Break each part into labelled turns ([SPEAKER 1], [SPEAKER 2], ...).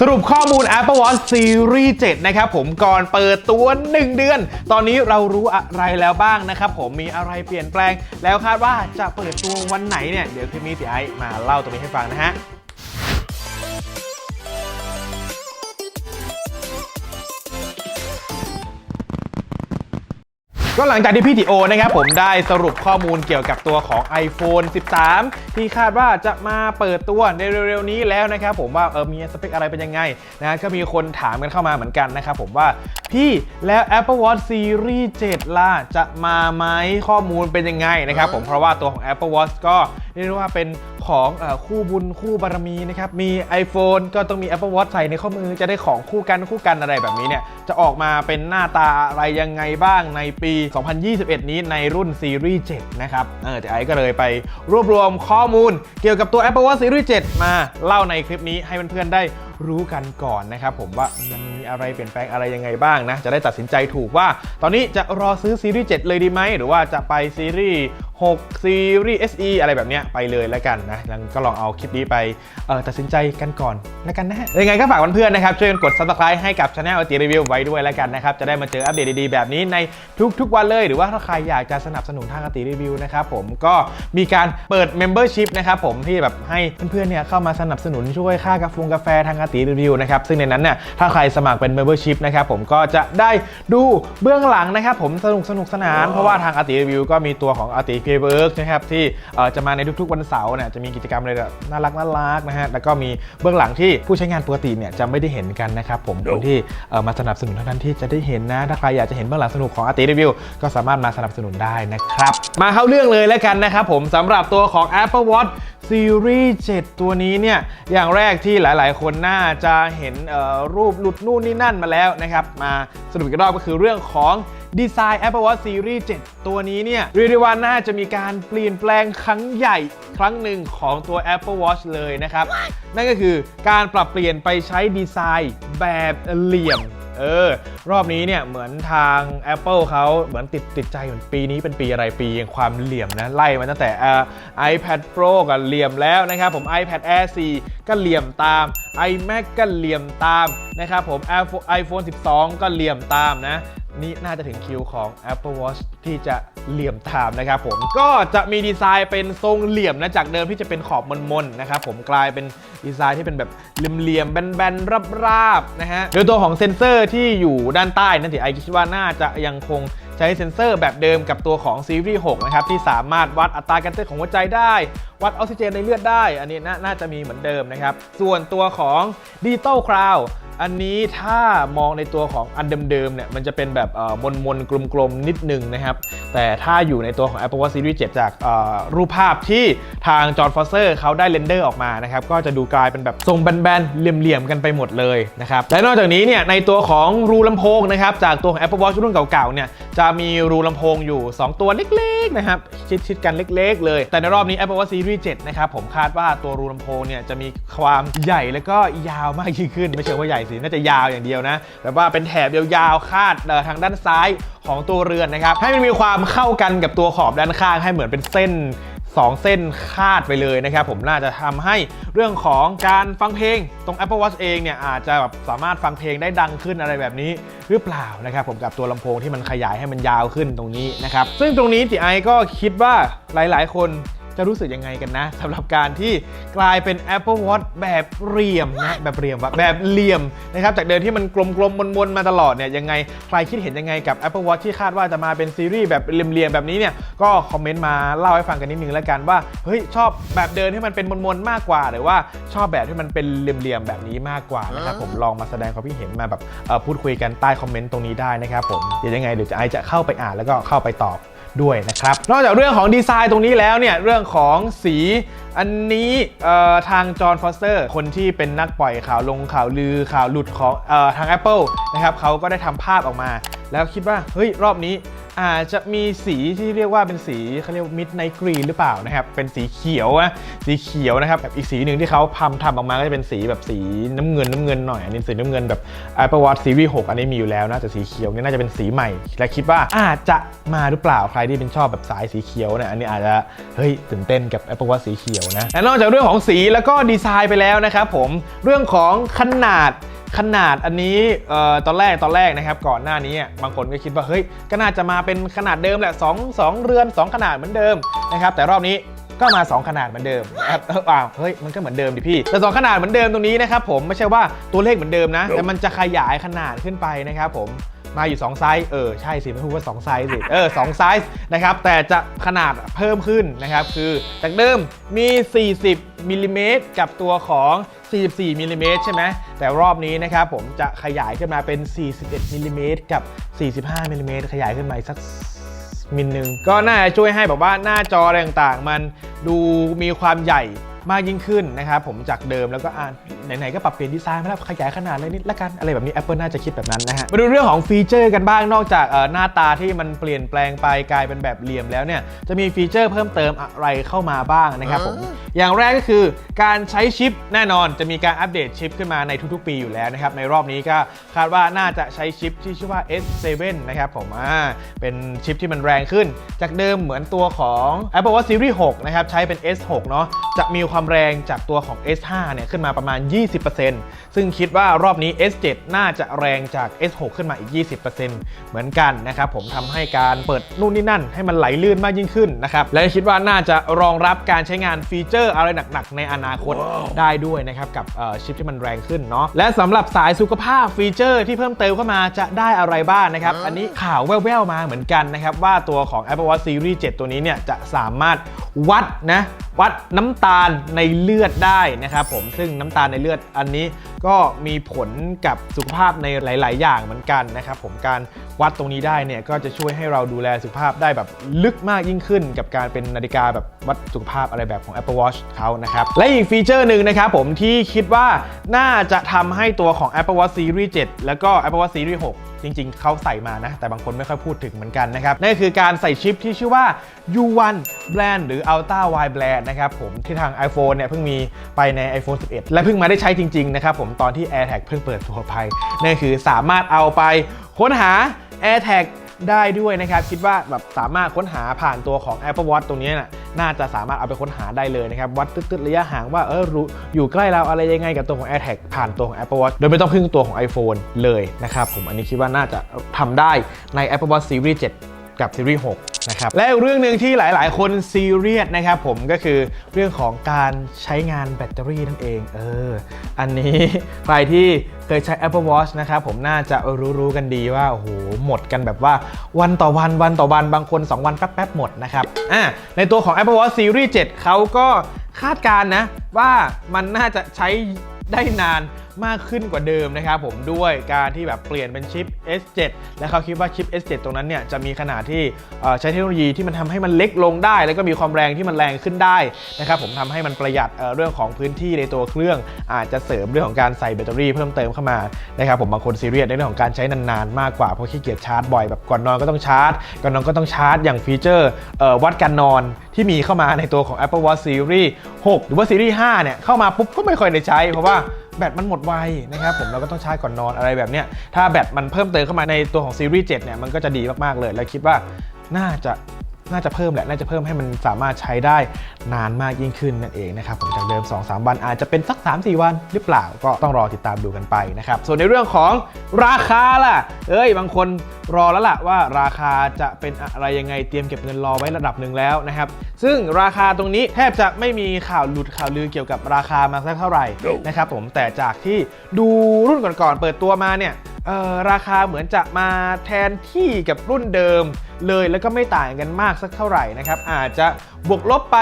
[SPEAKER 1] สรุปข้อมูล Apple Watch Series 7 นะครับผมก่อนเปิดตัว 1 เดือน ตอนนี้เรารู้อะไรแล้วบ้างนะครับผมมีอะไรเปลี่ยนแปลง แล้วคาดว่าจะเปิดตัววันไหนเนี่ย เดี๋ยวคลิปนี้พี่ไอมาเล่าตรงนี้ให้ฟังนะฮะ ก็หลังจากที่พี่ติโอนะครับผมได้สรุปข้อมูลเกี่ยวกับตัวของ iPhone 13 ที่คาดว่าจะมาเปิดตัวในเร็วๆนี้แล้วนะครับผมว่าเออมีสเปคอะไรเป็นยังไงนะก็มีคนถามกันเข้ามาเหมือนกันนะครับผมว่าพี่แล้ว Apple Watch Series 7 ล่ะ จะมาไหมข้อมูลเป็นยังไงนะครับผมเพราะว่าตัวของ Apple Watch ก็เรียกได้ว่าเป็น ของอคู่บุญคู่บารมีนะครับ มี iPhone ก็ต้องมี Apple Watch ใส่ในข้อมือจะได้ของคู่กันคู่กันอะไรแบบนี้เนี่ย จะออกมาเป็นหน้าตาอะไรยังไงบ้างในปี 2021 นี้ในรุ่นซีรีส์ 7 นะครับ เออแต่ไอ้ก็เลยไปรวบรวมข้อมูลเกี่ยวกับตัว Apple Watch Series 7 มาเล่าในคลิปนี้ให้เพื่อนๆได้รู้กันก่อนนะครับผมว่ามันมีอะไรเปลี่ยนแปลงอะไรยังไงบ้างนะ จะได้ตัดสินใจถูกว่า ตอนนี้จะรอซื้อซีรีส์ 7 เลยดีไหม หรือว่าจะไปซีรีส์ 6ซีรีส์ SE อะไรแบบเนี้ยไปเลยแล้วกันนะแล้วก็ลองเอาคลิปนี้ไปตัดสินใจกันก่อนแล้วกันนะยังไงก็ฝากเพื่อนๆนะครับช่วยกันกด subscribe ให้กับช anel อติรีวิวไว้ด้วยแล้วกันนะครับจะได้มาเจออัปเดตดีๆแบบนี้ในทุกๆวันเลย หรือว่าถ้าใครอยากจะสนับสนุนทางอติรีวิวนะครับผมก็มีการเปิด membership นะครับผมที่แบบให้เพื่อนๆเนี่ยเข้ามาสนับสนุนช่วยค่ากาแฟกาแฟทางอติรีวิวนะครับซึ่งในนั้นเนี่ยถ้าใครสมัครเป็น membership นะครับผมก็จะได้ดูเบื้องหลังนะครับผมสนุกสนุกสนาน เพราะว่าทางอติรีวิวก็มีตัวของอติเพย์เวิร์กนะครับที่เอ่อจะมาในทุกๆวันเสาร์เนี่ยจะมีกิจกรรมอะไรแบบน่ารักน่ารักนะฮะแล้วก็มีเบื้องหลังที่ผู้ใช้งานปกติเนี่ยจะไม่ได้เห็นกันนะครับผมคนที่เอ่อมาสนับสนุนเท่านั้นที่จะได้เห็นนะถ้าใครอยากจะเห็นเบื้องหลังสนุกของอติรีวิวก็สามารถมาสนับสนุนได้นะครับมาเข้าเรื่องเลยแล้วกันนะครับผมสำหรับตัวของ Apple Watch Series 7 ตัวนี้เนี่ยอย่างแรกที่หลายๆ คนน่าจะเห็นเอ่อรูปหลุดนู่นนี่นั่นมาแล้วนะครับมาสรุปอีกรอบก็คือเรื่องของดีไซน์ Apple Watch Series 7 ตัวนี้เนี่ยเรียกได้ว่าน่าจะมีการเปลี่ยนแปลงครั้งใหญ่ครั้งหนึ่งของตัว Apple Watch เลยนะครับ นั่นก็คือการปรับเปลี่ยนไปใช้ดีไซน์แบบเหลี่ยมเออ รอบนี้เนี่ยเหมือนทาง Apple เขาเหมือนติดติดใจเหมือนปีนี้เป็นปีอะไรปีแห่งความเหลี่ยมนะ ไล่มาตั้งแต่อ่อ iPad Pro ก็เหลี่ยมแล้วนะครับผม iPad Air 4 ก็เหลี่ยมตาม iMac ก็เหลี่ยมตามนะครับผม iPhone iPhone 12 ก็เหลี่ยมตามนะ นี่น่าจะถึงคิวของ Apple Watch ที่จะเหลี่ยมตามนะครับผมก็จะมีดีไซน์เป็นทรงเหลี่ยมนะจากเดิมที่จะเป็นขอบมนๆนะครับผมกลายเป็นดีไซน์ที่เป็นแบบเหลี่ยมๆแบนๆราบๆนะฮะโดยตัวของเซ็นเซอร์ที่อยู่ด้านใต้นั่นที่ไอคิดว่าน่าจะยังคงใช้เซ็นเซอร์แบบเดิมกับตัวของซีรีส์6นะครับที่สามารถวัดอัตราการเต้นของหัวใจได้ วัดออกซิเจนในเลือดได้ อันนี้นาน่าจะมีเหมือนเดิมนะครับส่วนตัวของดิจิตอลคราว อันนี้ถ้ามองในตัวของอันเดิมๆเนี่ยมันจะเป็นแบบมนๆกลมๆ นิดนึงนะครับ แต่ถ้าอยู่ในตัวของ Apple Watch Series 7 จากรูปภาพที่ทางจอห์นฟอสเซอร์เขาได้เรนเดอร์ออกมานะครับ ก็จะดูกลายเป็นแบบทรงแบนๆ เหลี่ยมๆ กันไปหมดเลยนะครับ และนอกจากนี้เนี่ยในตัวของรูลำโพงนะครับ จากตัวของ Apple Watch รุ่นเก่าๆเนี่ยจะมีรูลำโพงอยู่ 2 ตัวเล็กๆนะครับชิดๆกันเล็ก ๆ เลย แต่ในรอบนี้ Apple Watch Series 7 นะครับผมคาดว่าตัวรูลำโพงเนี่ยจะมีความใหญ่แล้วก็ยาวมากยิ่งขึ้นไม่เชิงว่าใหญ่สิน่าจะยาวอย่างเดียวนะแบบว่าเป็นแถบยาวๆคาดทางด้านซ้ายของตัวเรือนนะครับ ให้มันมีความเข้ากันกับตัวขอบด้านข้างให้เหมือนเป็นเส้น 2 เส้นคาดไปเลยนะครับ ผมน่าจะทำให้เรื่องของการฟังเพลง ตรง Apple Watch เองเนี่ยอาจจะแบบสามารถฟังเพลงได้ดังขึ้นอะไรแบบนี้หรือเปล่านะครับ ผมกับตัวลำโพงที่มันขยายให้มันยาวขึ้นตรงนี้นะครับ ซึ่งตรงนี้ติไอก็คิดว่าหลาย ๆ คน จะรู้สึกยังไงกันนะสำหรับการที่กลายเป็น Apple Watch แบบเหลี่ยมนะแบบเหลี่ยมวะแบบเหลี่ยมนะครับจากเดิมที่มันกลมๆมนๆมาตลอดเนี่ยยังไงใครคิดเห็นยังไงกับ Apple Watch ที่คาดว่าจะมาเป็นซีรีส์แบบเหลี่ยมๆแบบนี้เนี่ยก็คอมเมนต์มาเล่าให้ฟังกันนิดนึงแล้วกันว่าเฮ้ยชอบแบบเดินที่มันเป็นมนๆมากกว่า หรือว่าชอบแบบที่มันเป็นเหลี่ยมๆแบบนี้มากกว่านะครับผมลองมาแสดงความคิดเห็นมาแบบเอ่อพูดคุยกันใต้คอมเมนต์ตรงนี้ได้นะครับผมเดี๋ยวยังไงเดี๋ยวจะไอจะเข้าไปอ่านแล้วก็เข้าไปตอบ ด้วยนะครับ นอกจากเรื่องของดีไซน์ตรงนี้แล้วเนี่ยเรื่องของสีอันนี้ทางจอห์นฟอสเตอร์ คนที่เป็นนักปล่อยข่าวลงข่าวลือข่าวหลุดของอทาง Apple นะครับเขาก็ได้ทำภาพออกมา แล้วคิดว่าเฮ้ยรอบนี้ อาจจะมีสีที่เรียกว่าเป็นสีเขาเรียกมิดไนกรีนหรือเปล่านะครับ เป็นสีเขียวนะสีเขียวนะครับแบบอีกสีหนึ่งที่เขาทำทำออกมาก็จะเป็นสีแบบสีน้ำเงินน้ำเงินหน่อย อันนี้สีน้ำเงินแบบ Apple Watch Series 6 อันนี้มีอยู่แล้วนะแต่สีเขียวนี่น่าจะเป็นสีใหม่ และคิดว่าอาจจะมาหรือเปล่าใครที่เป็นชอบแบบสายสีเขียวเนี่ยอันนี้อาจจะเฮ้ยตื่นเต้นกับ Apple Watch สีเขียวนะและนอกจากเรื่องของสีแล้วก็ดีไซน์ไปแล้วนะครับผมเรื่องของขนาด ขนาดอันนี้เอ่อตอนแรกตอนแรกนะครับก่อนหน้านี้อะบางคนก็คิดว่าเฮ้ยก็น่าจะมาเป็นขนาดเดิมแหละ2 2เรือน 2 ขนาดเหมือนเดิมนะครับแต่รอบนี้ก็มา 2 ขนาดเหมือนเดิมนะครับเอออ้าวเฮ้ยมันก็เหมือนเดิมดิพี่ แต่ 2 ขนาดเหมือนเดิมตรงนี้นะครับผมไม่ใช่ว่าตัวเลขเหมือนเดิมนะ แต่มันจะขยายขนาดขึ้นไปนะครับผม มาอยู่ 2 ไซส์เออใช่สิไม่พูดว่า 2 ไซส์สิเออสองไซส์นะครับแต่จะขนาดเพิ่มขึ้นนะครับ คือจากเดิมมี 40มิลลิเมตรกับตัวของ 44มิลลิเมตรใช่ไหมแต่รอบนี้นะครับผมจะขยายขึ้นมาเป็น 41มิลลิเมตรกับ 45มิลลิเมตรขยายขึ้นมาอีกสักมิลหนึ่งก็น่าจะช่วยให้แบบว่าหน้าจออะไรต่างๆ มันดูมีความใหญ่มากยิ่งขึ้นนะครับผมจากเดิมแล้วก็อ่าน ไหนๆก็ปรับเปลี่ยนดีไซน์มาแล้วขยายขนาดเลยนิดละกันอะไรแบบนี้ Apple น่าจะคิดแบบนั้นนะฮะมาดูเรื่องของฟีเจอร์กันบ้างนอกจากเอ่อหน้าตาที่มันเปลี่ยนแปลงไปกลายเป็นแบบเหลี่ยมแล้วเนี่ยจะมีฟีเจอร์เพิ่มเติมอะไรเข้ามาบ้างนะครับผมอย่างแรกก็คือการใช้ชิปแน่นอนจะมีการอัปเดตชิปขึ้นมาในทุกๆ ปีอยู่แล้วนะครับในรอบนี้ก็คาดว่าน่าจะใช้ชิปที่ชื่อว่า S7 นะครับผมอ่าเป็นชิปที่มันแรงขึ้น จากเดิมเหมือนตัวของ Apple Watch Series 6นะครับใช้เป็น S6 เนาะจะมีความแรงจากตัวของ S5 เนี่ยขึ้นมาประมาณ20%ซึ่งคิดว่ารอบนี้ S7 น่าจะแรงจาก S6 ขึ้นมาอีก 20%เหมือนกันนะครับผมทำให้การเปิดนู่นนี่นั่น ให้มันไหลลื่นมากยิ่งขึ้นนะครับและคิดว่าน่าจะรองรับการใช้งานฟีเจอร์อะไรหนักๆ ในอนาคตได้ด้วยนะครับกับเอ่อชิปที่มันแรงขึ้นเนาะและสำหรับสายสุขภาพฟีเจอร์ที่เพิ่มเติมเข้ามาจะได้อะไรบ้างนะครับ อันนี้ข่าวแว่วๆมาเหมือนกันนะครับ ว่าตัวของ Apple Watch Series 7 ตัวนี้เนี่ยจะสามารถวัดนะวัดน้ำตาลในเลือดได้นะครับผมซึ่งน้ำตาลในเลือดอันนี้ก็มีผลกับสุขภาพในหลาย ๆ อย่างเหมือนกันนะครับผมการวัดตรงนี้ได้เนี่ยก็จะช่วยให้เราดูแลสุขภาพได้แบบลึกมากยิ่งขึ้น กับการเป็นนาฬิกาแบบวัดสุขภาพอะไรแบบของ Apple Watch เขานะครับและอีกฟีเจอร์หนึ่งนะครับผมที่คิดว่าน่าจะทำให้ตัวของ Apple Watch Series 7 แล้วก็ Apple Watch Series 6 จริง ๆ เขาใส่มานะ แต่บางคนไม่ค่อยพูดถึงเหมือนกันนะครับ นั่นคือการใส่ชิปที่ชื่อว่า U1 Brand หรือ Ultra Wide Brand นะครับผมที่ทาง iPhone เนี่ยเพิ่งมีไปใน iPhone 11 และเพิ่งมาได้ใช้จริง ๆ นะครับผมตอนที่ AirTag เพิ่งเปิดตัวไปนั่นคือสามารถเอาไปค้นหา AirTag ได้ด้วยนะครับ คิดว่าแบบสามารถค้นหาผ่านตัวของ Apple Watch ตรงนี้น่ะน่าจะสามารถเอาไปค้นหาได้เลยนะครับ วัดตึ๊ดๆระยะห่างว่าเออรู้อยู่ใกล้เราอะไรยังไงกับตัวของ AirTag ผ่านตัวของ Apple Watch โดยไม่ต้องพึ่งตัวของ iPhone เลยนะครับผมอันนี้คิดว่าน่าจะทำได้ใน Apple Watch Series 7 กับ Series 6 นะครับและอีกเรื่องหนึ่งที่หลาย ๆ คนซีเรียสนะครับผมก็คือเรื่องของการใช้งานแบตเตอรี่นั่นเองเอออันนี้ใครที่เคยใช้ Apple Watch นะครับผมน่าจะรู้ๆกันดีว่าโอ้โหหมดกันแบบว่าวันต่อวันวันต่อวันบางคน 2 วันแป๊บๆหมดนะครับอ่าในตัวของ Apple Watch Series 7เขาก็คาดการณ์นะว่ามันน่าจะใช้ได้นาน มากขึ้นกว่าเดิมนะครับผมด้วยการที่แบบเปลี่ยนเป็นชิป S7 และเขาคิดว่าชิป S7 ตรงนั้นเนี่ยจะมีขนาดที่ใช้เทคโนโลยีที่มันทำให้มันเล็กลงได้ แล้วก็มีความแรงที่มันแรงขึ้นได้นะครับผมทำให้มันประหยัดเเรื่องของพื้นที่ในตัวเครื่อง อาจจะเสริมเรื่องของการใส่แบตเตอรี่เพิ่มเติมเข้ามานะครับผมบางคนซีเรียสในเรื่องของการใช้นานๆมากกว่าเพราะขี้เกียจชาร์จบ่อยแบบก่อนนอนก็ต้องชาร์จก่อนนอนก็ต้องชาร์จอย่างฟีเจอร์อวัดการนอนที่มีเข้ามาในตัวของ Apple Watch Series 6 หรือว่า Series 5เนี่ยเข้ามาปุ๊บก็ไม่ค่อยได้ใช้เพราะว่า แบตมันหมดไวนะครับผมเราก็ต้องชาร์จก่อนนอนอะไรแบบเนี้ยถ้าแบตมันเพิ่มเติมเข้ามาในตัวของซีรีส์7เนี่ยมันก็จะดีมากๆเลย และคิดว่าน่าจะ น่าจะเพิ่มแหละ น่าจะเพิ่มให้มันสามารถใช้ได้นานมากยิ่งขึ้นนั่นเองนะครับผมจากเดิม 2-3 วันอาจจะเป็นสัก 3-4 วันหรือเปล่าก็ต้องรอติดตามดูกันไปนะครับ ส่วนในเรื่องของราคาล่ะ เอ้ย บางคนรอแล้วล่ะว่าราคาจะเป็นอะไรยังไงเตรียมเก็บเงินรอไว้ระดับหนึ่งแล้วนะครับ ซึ่งราคาตรงนี้แทบจะไม่มีข่าวหลุดข่าวลือเกี่ยวกับราคามาสักเท่าไหร่นะครับผมแต่จากที่ดูรุ่นก่อนๆเปิดตัวมาเนี่ยเอ่อราคาเหมือนจะมาแทนที่กับรุ่นเดิม เลยแล้วก็ไม่ต่างกันมากสักเท่าไหร่นะครับอาจจะบวกลบไป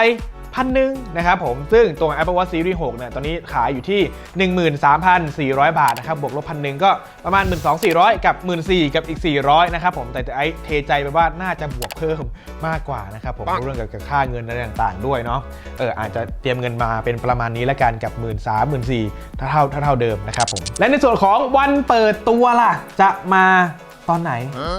[SPEAKER 1] พันหนึ่งนะครับผมซึ่งตัว Apple Watch Series 6เนี่ยตอนนี้ขายอยู่ที่ 13,400 บาทนะครับบวกลบพันหนึ่งก็ประมาณ 12,400 กับ 14,000 กับอีก 400 นะครับผมแต่ไอ้เทใจไปว่าน่าจะบวกเพิ่มมากกว่านะครับผมเรื่องเกี่ยวกับค่าเงินอะไรต่างๆ ด้วยเนาะเอออาจจะเตรียมเงินมาเป็นประมาณนี้แล้วกันกับ 1 3 0 0 0 14,000ถ้าเท่าถ้าเท่าเดิมนะครับผมและในส่วนของวันเปิดตัวล่ะจะมา ตอนไหน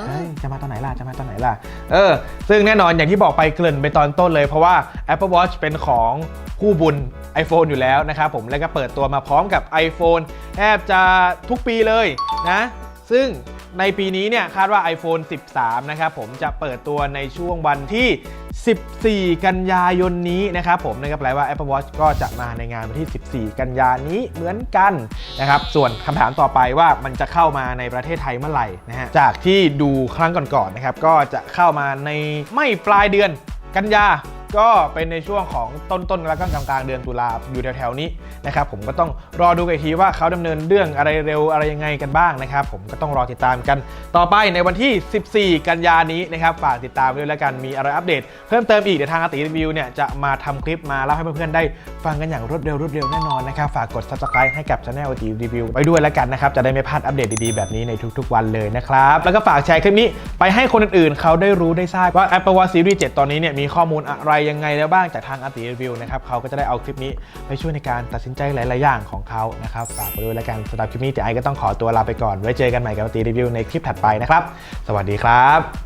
[SPEAKER 1] เฮ้ยจะมาตอนไหนล่ะ จะมาตอนไหนล่ะ เออ ซึ่งแน่นอนอย่างที่บอกไปเกริ่นไปตอนต้นเลยเพราะว่า Apple Watch เป็นของคู่บุญ iPhone อยู่แล้วนะครับผม แล้วก็เปิดตัวมาพร้อมกับ iPhone แทบจะทุกปีเลยนะ ซึ่งในปีนี้เนี่ยคาดว่า iPhone 13 นะครับผมจะเปิดตัวในช่วงวันที่ 14 กันยายนนี้นะครับผมนั่นก็แปลว่า Apple Watch ก็จะมาในงานวันที่ 14 กันยานี้เหมือนกันนะครับส่วนคำถามต่อไปว่ามันจะเข้ามาในประเทศไทยเมื่อไหร่นะฮะจากที่ดูครั้งก่อนๆนะครับก็จะเข้ามาในไม่ปลายเดือนกันยา ก็เป็นในช่วงของต้นต้นๆแล้วก็กลางๆเดือนตุลาอยู่แถวๆนี้นะครับผมก็ต้องรอดูกันอีกทีว่าเขาดำเนินเรื่องอะไรเร็วอะไรยังไงกันบ้างนะครับผมก็ต้องรอติดตามกัน ต่อไปในวันที่ 14 กันยานี้นะครับฝากติดตามด้วยแล้วกันมีอะไรอัปเดต เพิ่มเติมอีกเดี๋ยวทางอาติรีวิวเนี่ยจะมาทำคลิปมาเล่าให้เพื่อนๆได้ฟังกันอย่างรวดเร็วรวดเร็วแน่นอนนะครับฝากกด subscribe ให้กับ channel อาติรีวิวไว้ด้วยแล้วกันนะครับจะได้ไม่พลาดอัปเดตดีๆแบบนี้ในทุก ๆ วันเลยนะครับแล้วก็ฝากแชร์คลิปนี้ไปให้คนอื่นๆเขาได้รู้ได้ทราบว่า Apple Watch Series 7 ตอนนี้เนี่ยมีข้อมูลอะไรยังไงแล้วบ้างจากทางอาติรีวิวนะครับเขาก็จะได้เอาคลิปนี้ไปช่วยในการตัดสินใจหลาย ๆ อย่างของเขานะครับฝากไปด้วยแล้วกันสำหรับคลิปนี้เดี๋ยวไอก็ต้องขอตัวลาไปก่อนไว้เจอกันใหม่กับอาติรีวิวในคลิปถัดไปนะครับ สวัสดีครับ